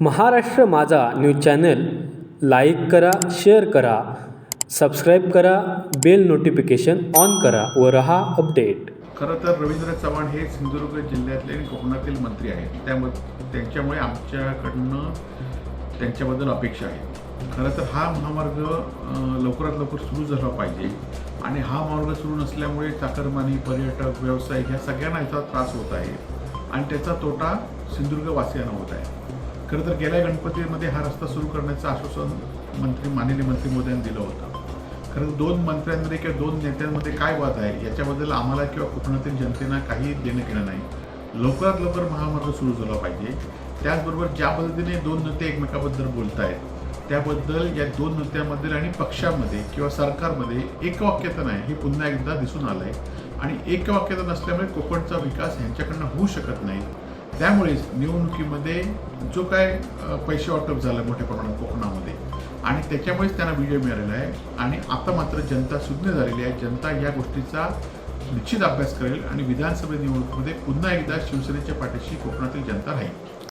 Maharashtra Majha news channel like करा share करा subscribe करा बेल नोटिफिकेशन ऑन करा व रहा अपडेट. खरं तर रवींद्र चव्हाण हे सिंधुदुर्ग जिल्ह्यातले आणि कोकणातील मंत्री आहेत. त्यामुळे त्यांच्यामुळे आमच्याकडनं त्यांच्याबद्दल अपेक्षा आहे खरं तर हा महामार्ग लवकरात लवकर सुरू झाला पाहिजे आणि हा मार्ग सुरू नसल्यामुळे चाकरमानी पर्यटक व्यवसाय ह्या सगळ्यांना याचा त्रास होत आहे. आणि त्याचा तोटा सिंधुदुर्ग वासियांना होत आहे. खरं तर गेल्या गणपतीमध्ये हा रस्ता सुरू करण्याचं आश्वासन मंत्री माननीय मंत्री मोदयांनी दिलं होतं. खरं तर दोन मंत्र्यांमध्ये किंवा दोन नेत्यांमध्ये काय वाद आहे? याच्याबद्दल आम्हाला किंवा कोकणातील जनतेना काही देणं घेणं नाही. लवकरात लवकर महामार्ग सुरू झाला पाहिजे. त्याचबरोबर ज्या पद्धतीने दोन नेते एकमेकाबद्दल बोलत आहेत त्याबद्दल या दोन नेत्यांमधील आणि पक्षामध्ये किंवा सरकारमध्ये एकवाक्यता नाही हे पुन्हा एकदा दिसून आलं आहे आणि एकवाक्यता नसल्यामुळे कोकणचा विकास ह्यांच्याकडनं होऊ शकत नाही. त्यामुळेच निवडणुकीमध्ये जो काय पैसे वाटप झालं मोठ्या प्रमाणात कोकणामध्ये आणि त्याच्यामुळेच त्यांना विजय मिळालेला आहे आणि आता मात्र जनता सुज्ञ झालेली आहे. जनता या गोष्टीचा निश्चित अभ्यास करेल आणि विधानसभा निवडणुकीमध्ये पुन्हा एकदा शिवसेनेच्या पाठीशी कोकणातील जनता राहील.